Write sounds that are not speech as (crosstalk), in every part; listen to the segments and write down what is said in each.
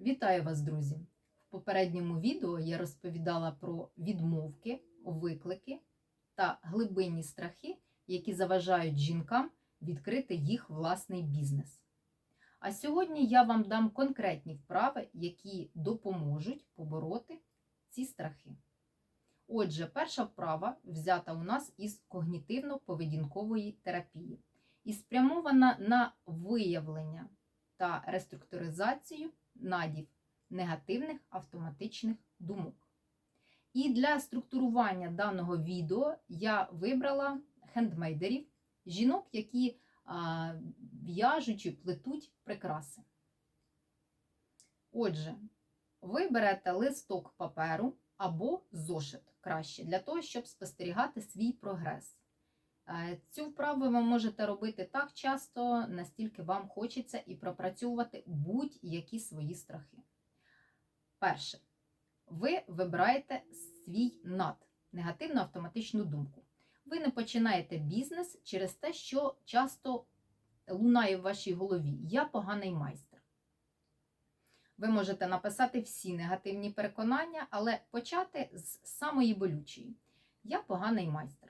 Вітаю вас, друзі! В попередньому відео я розповідала про відмовки, виклики та глибинні страхи, які заважають жінкам відкрити їх власний бізнес. А сьогодні я вам дам конкретні вправи, які допоможуть побороти ці страхи. Отже, перша вправа взята у нас із когнітивно-поведінкової терапії і спрямована на виявлення та реструктуризацію надів негативних автоматичних думок. І для структурування даного відео я вибрала хендмейдерів, жінок, які в'яжуть чи плетуть прикраси. Отже, ви берете листок паперу або зошит краще, для того, щоб спостерігати свій прогрес. Е, Цю вправу ви можете робити так часто, настільки вам хочеться, і пропрацьовувати будь-які свої страхи. Перше, ви вибираєте свій над, негативну автоматичну думку. Ви не починаєте бізнес через те, що часто лунає в вашій голові. Я поганий майстер. Ви можете написати всі негативні переконання, але почати з самої болючої. Я поганий майстер.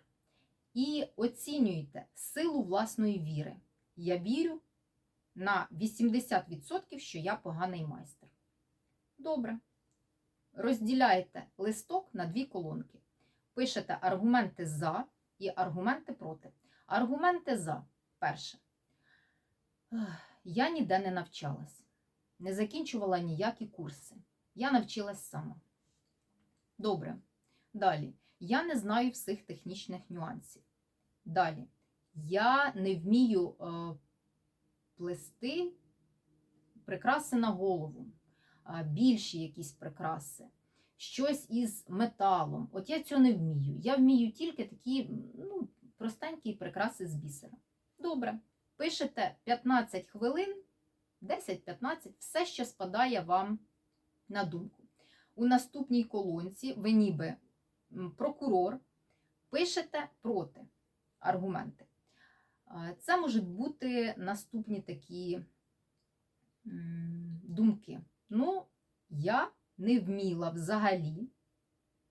І оцінюйте силу власної віри. Я вірю на 80%, що я поганий майстер. Добре. Розділяйте листок на дві колонки. Пишете аргументи за і аргументи проти. Аргументи за. Перше. Я ніде не навчалась, не закінчувала ніякі курси. Я навчилась сама. Добре. Далі. Я не знаю всіх технічних нюансів. Далі. Я не вмію е, плести прикраси на голову, більші якісь прикраси, щось із металом. От я цього не вмію. Я вмію тільки такі ну, простенькі прикраси з бісера. Добре. Пишете 15 хвилин, 10-15, все, що спадає вам на думку. У наступній колонці ви ніби прокурор, пишете проти аргументи. Це можуть бути наступні такі думки. Ну, я не вміла взагалі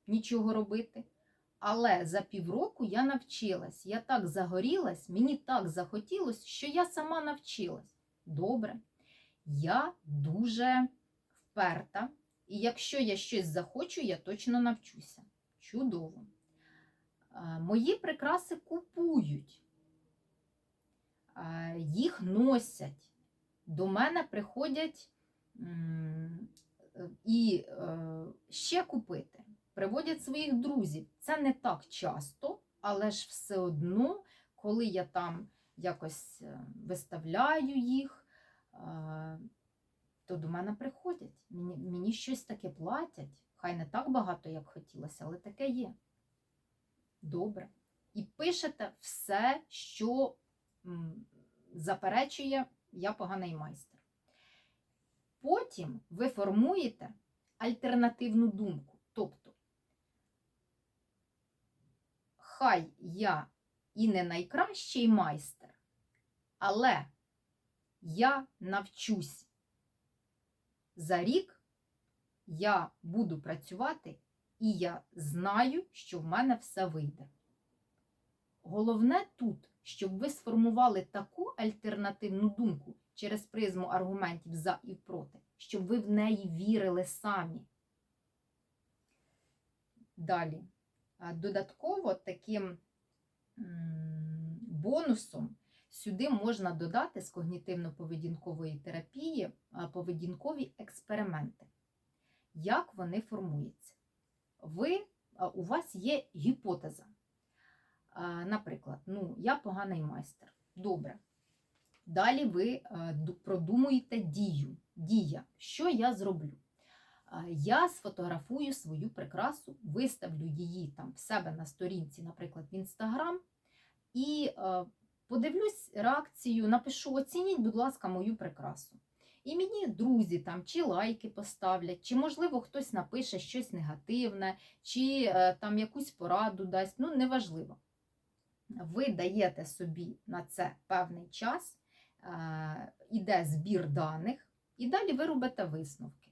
нічого робити, але за півроку я навчилась. Я так загорілась, мені так захотілося, що я сама навчилась. Добре. Я дуже вперта, і якщо я щось захочу, я точно навчуся. Чудово. Мої прикраси купують, їх носять. До мене приходять і е, ще купити, приводять своїх друзів. Це не так часто, але ж все одно, коли я там якось е, виставляю їх, то до мене приходять. Мені, мені щось таке платять. Хай не так багато, як хотілося, але таке є. Добре. І пишете все, що заперечує я поганий майстер. Потім ви формуєте альтернативну думку. Тобто, хай я і не найкращий майстер, але я навчусь. За рік я буду працювати і я знаю, що в мене все вийде. Головне тут, щоб ви сформували таку альтернативну думку через призму аргументів за і проти, щоб ви в неї вірили самі. Далі, додатково таким бонусом сюди можна додати з когнітивно-поведінкової терапії поведінкові експерименти. Як вони формуються? Ви, у вас є гіпотеза. Наприклад, ну, я поганий майстер. Добре. Далі ви продумуєте дію. Дія, що я зроблю? Я сфотографую свою прикрасу, виставлю її там в себе на сторінці, наприклад, в Інстаграм, і подивлюсь реакцію, напишу: оцініть, будь ласка, мою прикрасу. І мені друзі там чи лайки поставлять, чи, можливо, хтось напише щось негативне, чи е, там якусь пораду дасть. Ну, неважливо. Ви даєте собі на це певний час, е, іде збір даних, І далі ви робите висновки.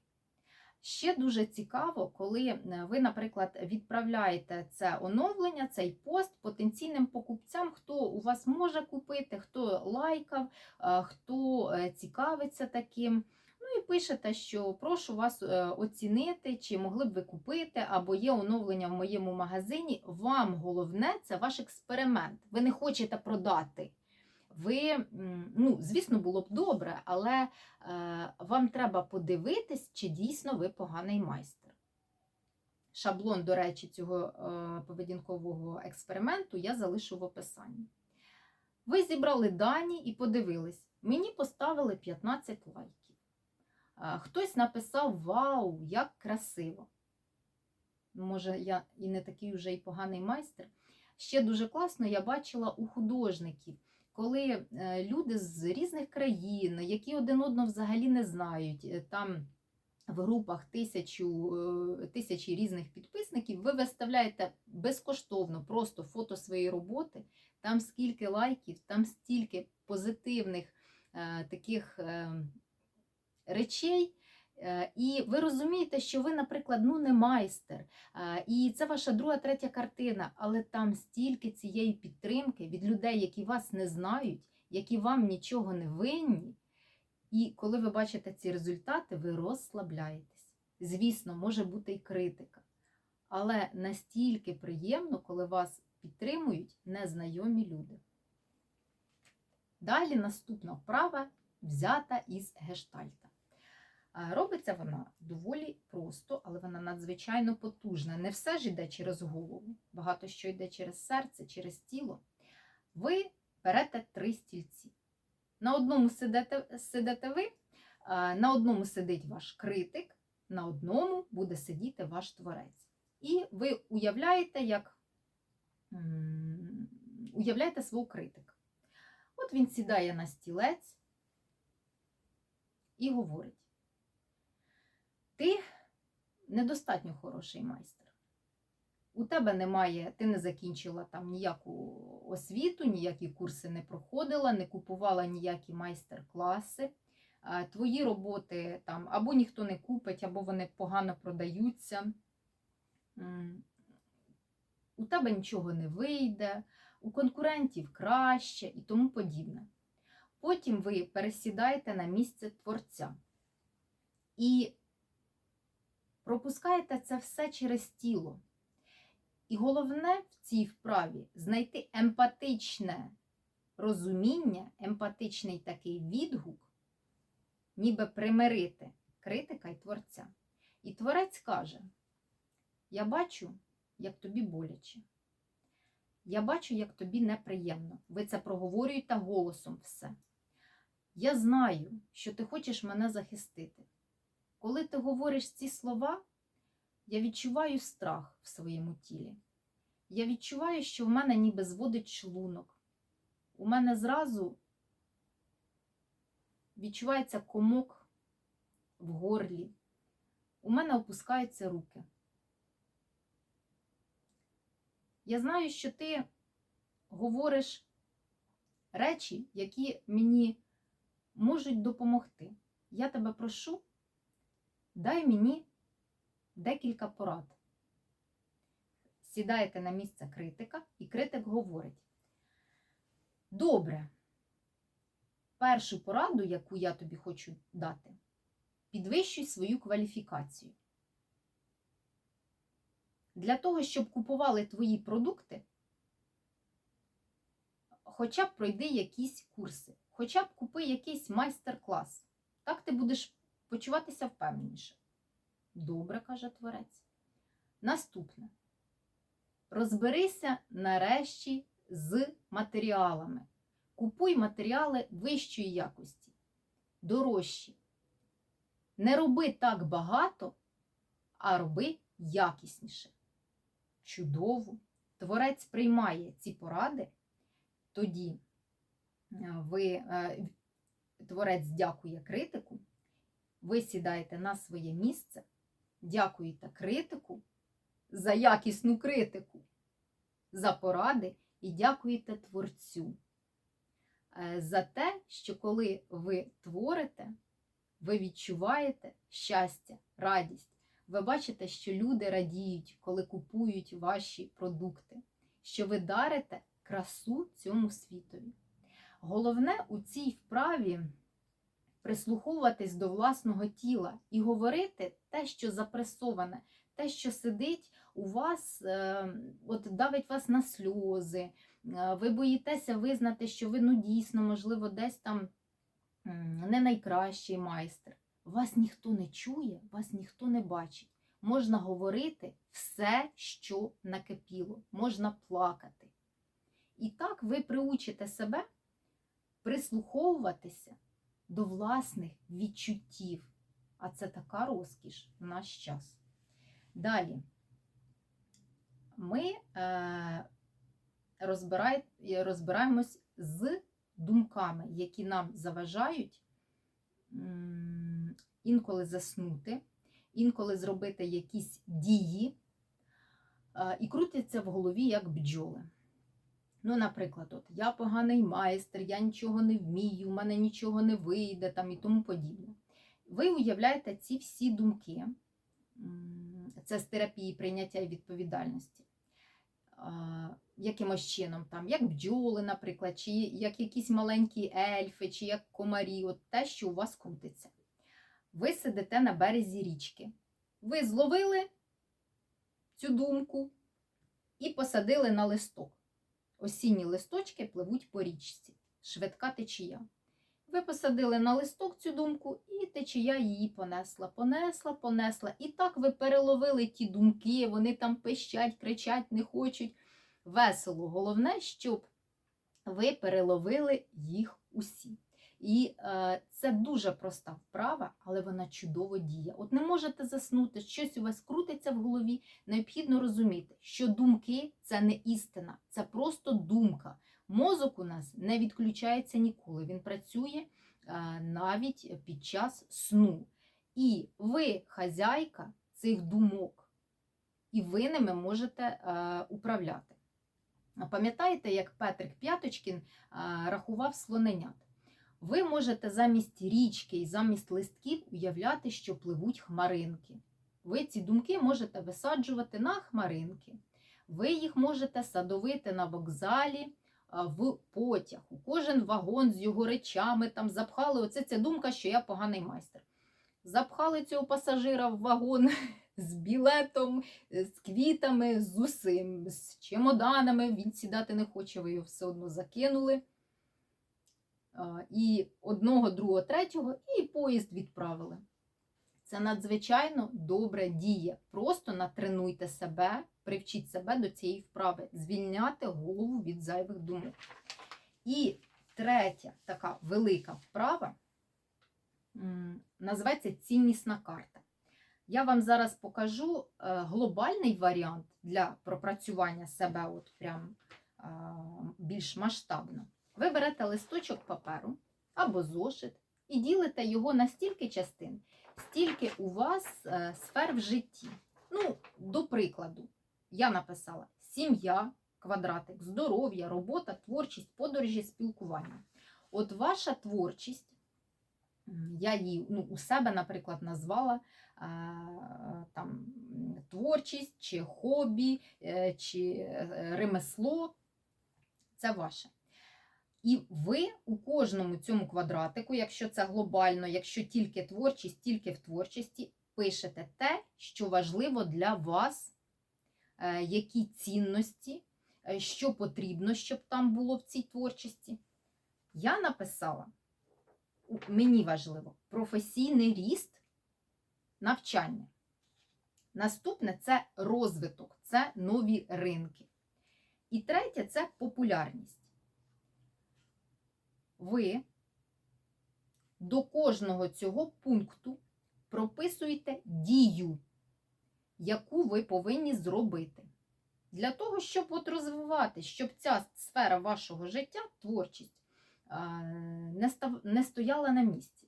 Ще дуже цікаво, коли е, ви, наприклад, відправляєте це оновлення, цей пост потенційним покупцям, хто у вас може купити, хто лайкав, е, хто е, цікавиться таким. Ну і пишете, що прошу вас оцінити, чи могли б ви купити, або є оновлення в моєму магазині. Вам головне це ваш експеримент. Ви не хочете продати. Ви, ну, звісно, було б добре, але е, вам треба подивитись, чи дійсно ви поганий майстер. Шаблон, до речі, цього е, поведінкового експерименту я залишу в описанні. Ви зібрали дані і подивились. Мені поставили 15 лайків. Е, Хтось написав Вау, як красиво! Може, я і не такий вже і поганий майстер. Ще дуже класно я бачила у художників, коли е, люди з різних країн, які один одного взагалі не знають, е, там в групах тисячу, е, тисячі різних підписників, ви виставляєте безкоштовно просто фото своєї роботи, там скільки лайків, там стільки позитивних таких речей. Е, І ви розумієте, що ви, наприклад, ну не майстер, е, і це ваша друга, третя картина, але там стільки цієї підтримки від людей, які вас не знають, які вам нічого не винні. І коли ви бачите ці результати, ви розслабляєтесь. Звісно, може бути і критика. Але настільки приємно, коли вас підтримують незнайомі люди. Далі наступна вправа взята із гештальта. Робиться вона доволі просто, але вона надзвичайно потужна. Не все ж йде через голову, багато що йде через серце, через тіло. Ви берете три стільці. На одному сидите, сидите ви, на одному сидить ваш критик, на одному буде сидіти ваш творець. І ви уявляєте, як уявляєте свого критика. От він сідає на стілець і говорить: ти недостатньо хороший майстер. У тебе немає, ти не закінчила там ніяку освіту, ніякі курси не проходила, не купувала ніякі майстер-класи. Твої роботи там або ніхто не купить, або вони погано продаються. У тебе нічого не вийде, у конкурентів краще і тому подібне. Потім ви пересідаєте на місце творця і пропускаєте це все через тіло. І головне в цій вправі знайти емпатичне розуміння, емпатичний такий відгук, ніби примирити критика і творця. І творець каже: Я бачу, як тобі боляче. Я бачу, як тобі неприємно. Ви це проговорюєте голосом все. Я знаю, що ти хочеш мене захистити. Коли ти говориш ці слова, я відчуваю страх в своєму тілі. Я відчуваю, що в мене ніби зводить шлунок. У мене зразу відчувається комок в горлі. У мене опускаються руки. Я знаю, що ти говориш речі, які мені можуть допомогти. Я тебе прошу, дай мені декілька порад. Сідаєте на місце критика, і критик говорить: Добре, першу пораду, яку я тобі хочу дати, підвищуй свою кваліфікацію. Для того, щоб купували твої продукти, хоча б пройди якісь курси, хоча б купи якийсь майстер-клас. Так ти будеш почуватися впевненіше. Добре, каже творець. Наступне. Розберися нарешті з матеріалами. Купуй матеріали вищої якості, дорожчі. Не роби так багато, а роби якісніше. Чудово. Творець приймає ці поради, тоді е, ви, е, творець дякує критику, ви сідаєте на своє місце, дякуєте критику за якісну критику, за поради і дякуєте творцю е, за те, що коли ви творите, ви відчуваєте щастя, радість. Ви бачите, що люди радіють, коли купують ваші продукти, що ви дарите красу цьому світові. Головне у цій вправі прислуховуватись до власного тіла і говорити те, що запресоване, те, що сидить у вас, е, от давить вас на сльози, е, ви боїтеся визнати, що ви ну дійсно, можливо, десь там не найкращий майстер. Вас ніхто не чує, вас ніхто не бачить. Можна говорити все, що накипіло, можна плакати. І так ви приучите себе прислуховуватися до власних відчуттів. А це така розкіш в наш час. Далі ми е, розбирай, розбираємось з думками, які нам заважають інколи заснути, інколи зробити якісь дії е, і крутяться в голові як бджоли. Ну, наприклад, от я поганий майстер, я нічого не вмію, у мене нічого не вийде там і тому подібне. Ви уявляєте ці всі думки, це з терапії прийняття і відповідальності, якимось чином, там, як бджоли, наприклад, чи як якісь маленькі ельфи, чи як комарі, от те, що у вас крутиться. Ви сидите на березі річки. Ви зловили цю думку і посадили на листок. Осінні листочки пливуть по річці, швидка течія. Ви посадили на листок цю думку, і течія її понесла, понесла, понесла. І так ви переловили ті думки, вони там пищать, кричать, не хочуть. Весело. Головне, щоб ви переловили їх усі. І е, це дуже проста вправа, але вона чудово діє. От не можете заснути, щось у вас крутиться в голові. Необхідно розуміти, що думки це не істина, це просто думка. Мозок у нас не відключається ніколи. Він працює е, навіть під час сну. І ви хазяйка цих думок, і ви ними можете е, управляти. Пам'ятаєте, як Петрик П'яточкін е, рахував слоненят? Ви можете замість річки і замість листків уявляти, що пливуть хмаринки. Ви ці думки можете висаджувати на хмаринки. Ви їх можете садовити на вокзалі в потяг. У кожен вагон з його речами там запхали. Оце ця думка, що я поганий майстер. Запхали цього пасажира в вагон (laughs) з білетом, з квітами, з усім, з чемоданами. Він сідати не хоче, ви його все одно закинули. А, І одного, другого, третього, і поїзд відправили. Це надзвичайно добре діє. Просто натренуйте себе, привчіть себе до цієї вправи, звільняти голову від зайвих думок. І третя така велика вправа називається ціннісна карта. Я вам зараз покажу е, глобальний варіант для пропрацювання себе от прям е, більш масштабно. Ви берете листочок паперу або зошит і ділите його на стільки частин, стільки у вас е, сфер в житті. Ну, до прикладу, я написала сім'я, квадратик, здоров'я, робота, творчість, подорожі, спілкування. От ваша творчість, я її ну, у себе, наприклад, назвала е, там, творчість, чи хобі, е, чи ремесло. Це ваше. І ви у кожному цьому квадратику, якщо це глобально, якщо тільки творчість, тільки в творчості, пишете те, що важливо для вас, е, які цінності, е, що потрібно, щоб там було в цій творчості. Я написала, мені важливо, професійний ріст навчання. Наступне це розвиток, це нові ринки. І третє це популярність ви до кожного цього пункту прописуєте дію, яку ви повинні зробити. Для того, щоб от розвивати, щоб ця сфера вашого життя, творчість, не, став, не стояла на місці.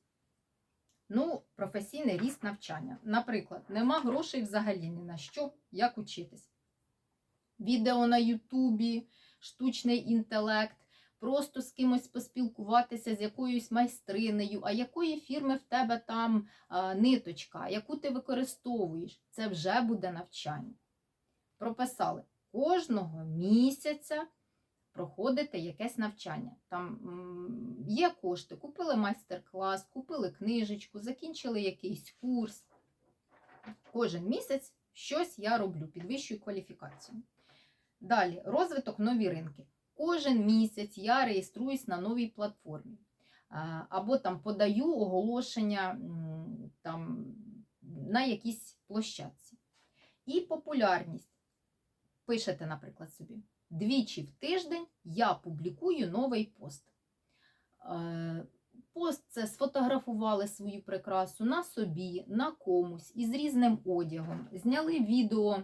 Ну, професійний ріст навчання. Наприклад, нема грошей взагалі ні на що, як учитись. Відео на Ютубі, штучний інтелект, просто з кимось поспілкуватися, з якоюсь майстринею, а якої фірми в тебе там ниточка, яку ти використовуєш. Це вже буде навчання. Прописали кожного місяця проходите якесь навчання. Там є кошти, купили майстер-клас, купили книжечку, закінчили якийсь курс. Кожен місяць щось я роблю, підвищую кваліфікацію. Далі, розвиток нові ринки. Кожен місяць я реєструюсь на новій платформі. Або там подаю оголошення там, на якійсь площадці. І популярність. Пишете, наприклад, собі. Двічі в тиждень я публікую новий пост. Пост це сфотографували свою прикрасу на собі, на комусь із різним одягом, зняли відео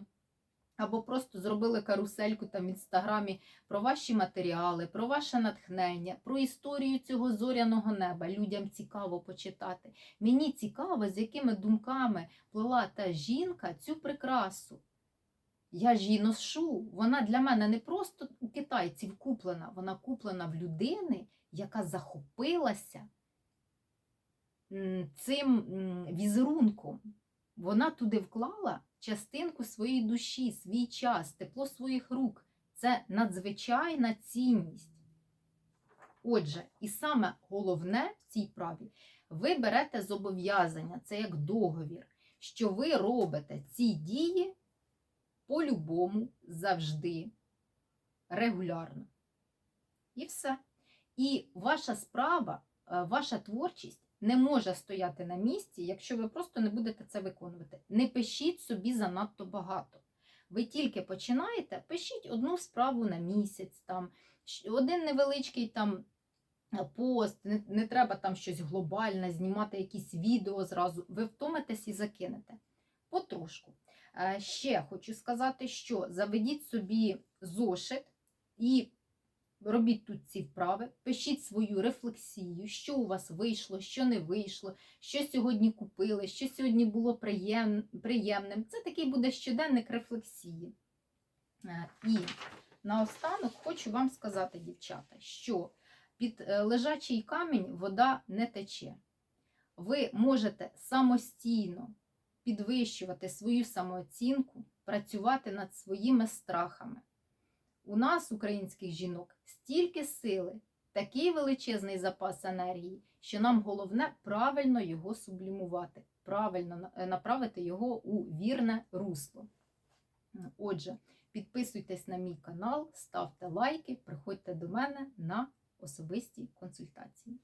або просто зробили карусельку там в інстаграмі про ваші матеріали, про ваше натхнення, про історію цього зоряного неба. Людям цікаво почитати. Мені цікаво, з якими думками плела та жінка цю прикрасу. Я ж її ношу. Вона для мене не просто у китайців куплена, вона куплена в людини, яка захопилася цим візерунком. Вона туди вклала частинку своєї душі, свій час, тепло своїх рук. Це надзвичайна цінність. Отже, і саме головне в цій праві, ви берете зобов'язання, це як договір, що ви робите ці дії по-любому, завжди, регулярно. І все. І ваша справа, е, ваша творчість не може стояти на місці, якщо ви просто не будете це виконувати. Не пишіть собі занадто багато. Ви тільки починаєте, пишіть одну справу на місяць, там, один невеличкий там е, пост, не, не треба там щось глобальне, знімати якісь відео зразу. Ви втомитесь і закинете. Потрошку. Е, Ще хочу сказати, що заведіть собі зошит і робіть тут ці вправи, пишіть свою рефлексію, що у вас вийшло, що не вийшло, що сьогодні купили, що сьогодні було приєм... приємним. Це такий буде щоденник рефлексії. Е, І наостанок хочу вам сказати, дівчата, що під е, лежачий камінь вода не тече. Ви можете самостійно підвищувати свою самооцінку, працювати над своїми страхами. У нас, українських жінок, стільки сили, такий величезний запас енергії, що нам головне правильно його сублімувати, правильно е, направити його у вірне русло. Отже, підписуйтесь на мій канал, ставте лайки, приходьте до мене на особисті консультації.